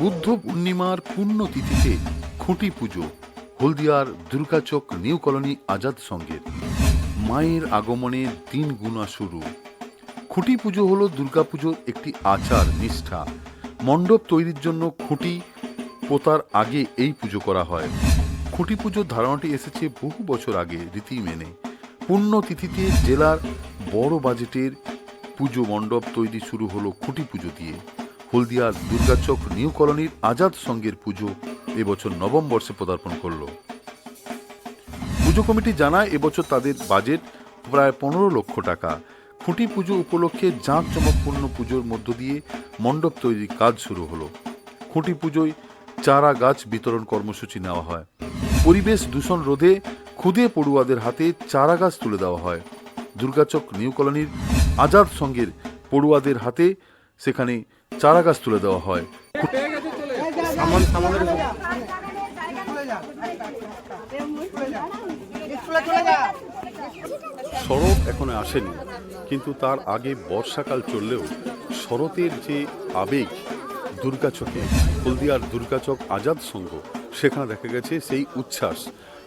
বুদ্ধ পূর্ণিমার পুণ্যতিথিতে খুঁটি পুজো, হলদিয়ার দুর্গাচক নিউ কলোনি আজাদ সঙ্গের। মায়ের আগমনে দিন গুণা শুরু। খুঁটি পুজো হলো দুর্গাপুজোর একটি আচার নিষ্ঠা। মণ্ডপ তৈরির জন্য খুঁটি পোতার আগে এই পুজো করা হয়। খুঁটি পুজোর ধারণাটি এসেছে বহু বছর আগে, রীতি মেনে। পুণ্যতিথিতে জেলার বড় বাজেটের পুজো মণ্ডপ তৈরি শুরু হলো খুঁটি পুজো দিয়ে। হলদিয়ার দুর্গাচক নিউ কলোনির আজাদ সঙ্গের পুজো এবছর নবম বর্ষে পদার্পণ করল। পুজো কমিটি জানায় এবছর তাদের বাজেট প্রায় পনেরো লক্ষ টাকা। খুঁটি পুজো উপলক্ষে জাঁকজমকপূর্ণ পুজোর মধ্য দিয়ে মণ্ডপ তৈরির কাজ শুরু হলো। খুঁটি পুজোয় চারা গাছ বিতরণ কর্মসূচি নেওয়া হয়। পরিবেশ দূষণ রোধে ক্ষুদে পড়ুয়াদের হাতে চারা গাছ তুলে দেওয়া হয়। দুর্গাচক নিউ কলোনির আজাদ সঙ্গের পড়ুয়াদের হাতে সেখানে চারা গাছ তুলে দেওয়া হয়। শরৎ এখনও আসেনি কিন্তু তার আগে বর্ষাকাল চললেও শরতের যে আবেগ দুর্গাচকে হলদিয়ার দুর্গাচক আজাদ সংঘ সেখানে দেখা গেছে সেই উচ্ছ্বাস।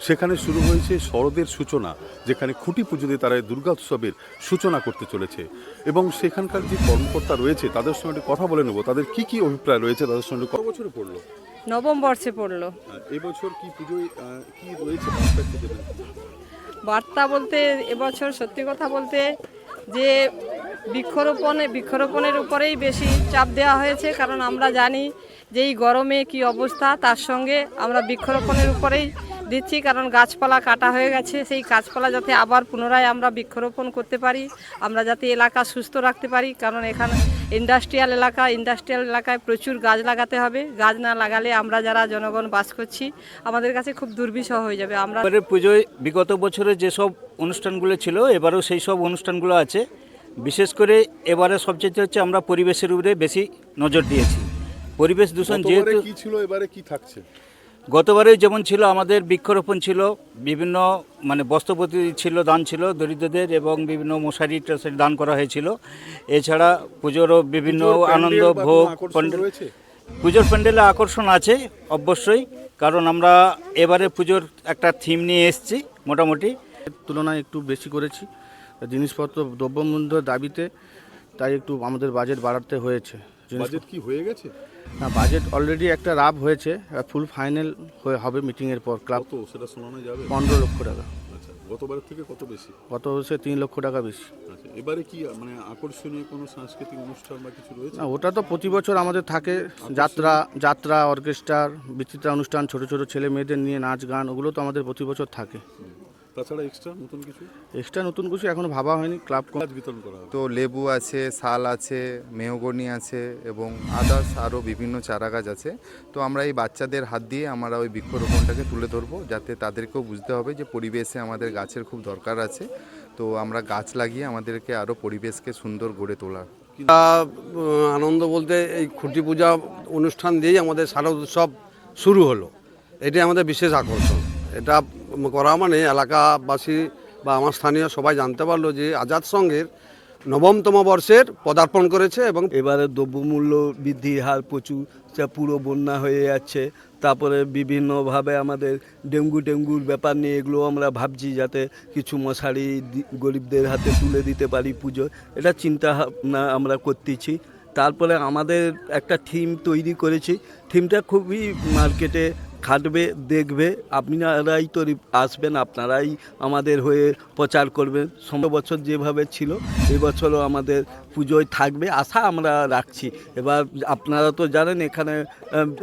সেখানে শুরু হয়েছে শরদের সূচনা যেখানে খুঁটি পুজোতে তারা দুর্গা উৎসবের সূচনা করতে চলেছে। এবং সেখানকার যে কর্মকর্তা রয়েছে তাদের সঙ্গে একটু কথা বলে নেব। তাদের কি কি অভিপ্রায় রয়েছে তাদের সঙ্গে কত বছরে পড়ল। নবম বর্ষে পড়ল। এবছর কি পুজোয় কি রয়েছে বার্তা বলতে এবছর সত্যি কথা বলতে যে বৃক্ষরোপণে বৃক্ষরোপণের উপরেই বেশি চাপ দেওয়া হয়েছে। কারণ আমরা জানি যে এই গরমে কি অবস্থা তার সঙ্গে আমরা বৃক্ষরোপণের উপরেই দিচ্ছি কারণ গাছপালা কাটা হয়ে গেছে। সেই গাছপালা যাতে আবার পুনরায় আমরা বৃক্ষরোপণ করতে পারি আমরা যাতে এলাকা সুস্থ রাখতে পারি কারণ এখানে ইন্ডাস্ট্রিয়াল এলাকা ইন্ডাস্ট্রিয়াল এলাকায় প্রচুর গাছ লাগাতে হবে। গাছ না লাগালে আমরা যারা জনগণ বাস করছি আমাদের কাছে খুব দুর্বিষহ হয়ে যাবে। আমরা এবারে পুজোয় বিগত বছরে যেসব অনুষ্ঠানগুলো ছিল এবারেও সেই সব অনুষ্ঠানগুলো আছে। বিশেষ করে এবারে সবচেয়ে হচ্ছে আমরা পরিবেশের উপরে বেশি নজর দিয়েছি। পরিবেশ দূষণ যেহেতু কি ছিল এবারে কি থাকছে? গতবারে যেমন ছিল আমাদের বৃক্ষরোপণ ছিল বিভিন্ন মানে বস্ত্রপতি ছিল দান ছিল দরিদ্রদের এবং বিভিন্ন মশারি টশারি দান করা হয়েছিল। এছাড়া পুজোরও বিভিন্ন আনন্দ ভোগ প্যান্ডেল পুজোর প্যান্ডেলে আকর্ষণ আছে অবশ্যই কারণ আমরা এবারে পুজোর একটা থিম নিয়ে এসেছি মোটামুটি। তুলনায় একটু বেশি করেছি জিনিসপত্র দ্রব্যমূল্যের দাবিতে তাই একটু আমাদের বাজেট বাড়াতে হয়েছে। বাজেট কি হয়ে গেছে? না বাজেট অলরেডি একটা রাব হয়েছে ফুল ফাইনাল হয়ে হবে মিটিংয়ের পর ক্লাব কত? সেটা শোনানো যাবে? পনেরো লক্ষ টাকা। আচ্ছা গতবারের থেকে কত বেশি? গত হচ্ছে তিন লক্ষ টাকা বেশি। আচ্ছা এবারে কি মানে আকর্ষণীয় কোনো সাংস্কৃতিক অনুষ্ঠান বা কিছু রয়েছে? না ওটা তো প্রতি বছর আমাদের থাকে যাত্রা যাত্রা অর্কেস্ট্রার বিচিত্রা অনুষ্ঠান ছোট ছোট ছেলে মেয়েদের নিয়ে নাচ গান ওগুলো তো আমাদের প্রতি বছর থাকে। তাছাড়া এক্সট্রা নতুন কিছু? এক্সট্রা নতুন কিছু এখনও ভাবা হয়নি ক্লাব কাজ বিতরণ করা হবে। তো লেবু আছে শাল আছে মেহগনি আছে এবং আদার্স আরও বিভিন্ন চারা গাছ আছে। তো আমরা এই বাচ্চাদের হাত দিয়ে আমরা ওই বৃক্ষরোপণটাকে তুলে ধরবো যাতে তাদেরকেও বুঝতে হবে যে পরিবেশে আমাদের গাছের খুব দরকার আছে। তো আমরা গাছ লাগিয়ে আমাদেরকে আরও পরিবেশকে সুন্দর গড়ে তোলার। আনন্দ বলতে এই খুঁটি পূজা অনুষ্ঠান দিয়েই আমাদের শারদ উৎসব শুরু হলো। এটাই আমাদের বিশেষ আকর্ষণ। এটা করা মানে এলাকাবাসী বা আমার স্থানীয় সবাই জানতে পারল যে আজাদ সঙ্গের নবমতম বর্ষের পদার্পণ করেছে এবং এবারে দ্রব্যমূল্য বৃদ্ধির হার প্রচুর, যা পুরো বন্যা হয়ে যাচ্ছে। তারপরে বিভিন্নভাবে আমাদের ডেঙ্গু ডেঙ্গুর ব্যাপার নিয়ে এগুলো আমরা ভাবছি যাতে কিছু মশারি গরিবদের হাতে তুলে দিতে পারি পুজো। এটা চিন্তা ভাবনা আমরা করতেছি। তারপরে আমাদের একটা থিম তৈরি করেছি। থিমটা খুবই মার্কেটে খাটবে, দেখবে। আপনারাই তো আসবেন, আপনারাই আমাদের হয়ে প্রচার করবেন। সম বছর যেভাবে ছিল এবছরও আমাদের পুজোয় থাকবে আশা আমরা রাখছি। এবার আপনারা তো জানেন এখানে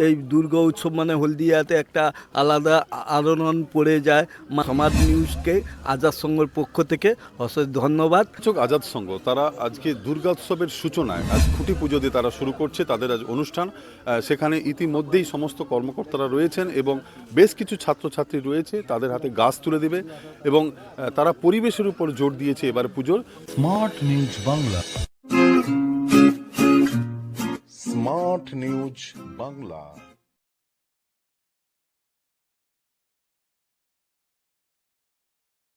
এই দুর্গা উৎসব মানে হলদিয়াতে একটা আলাদা আলোড়ন পড়ে যায় সমাজ নিউজকে আজাদ সংঘের পক্ষ থেকে। অশেষ ধন্যবাদ। আজাদ সংঘ তারা আজকে দুর্গা উৎসবের সূচনায় আজ খুঁটি পুজো দিয়ে তারা শুরু করছে তাদের আজ অনুষ্ঠান। সেখানে ইতিমধ্যেই সমস্ত কর্মকর্তারা রয়েছেন এবং বেশ কিছু ছাত্রছাত্রী রয়েছে তাদের হাতে গাছ তুলে দেবে এবং তারা পরিবেশের উপর জোর দিয়েছে এবার পুজোর। Smart news Bangla smart news Bangla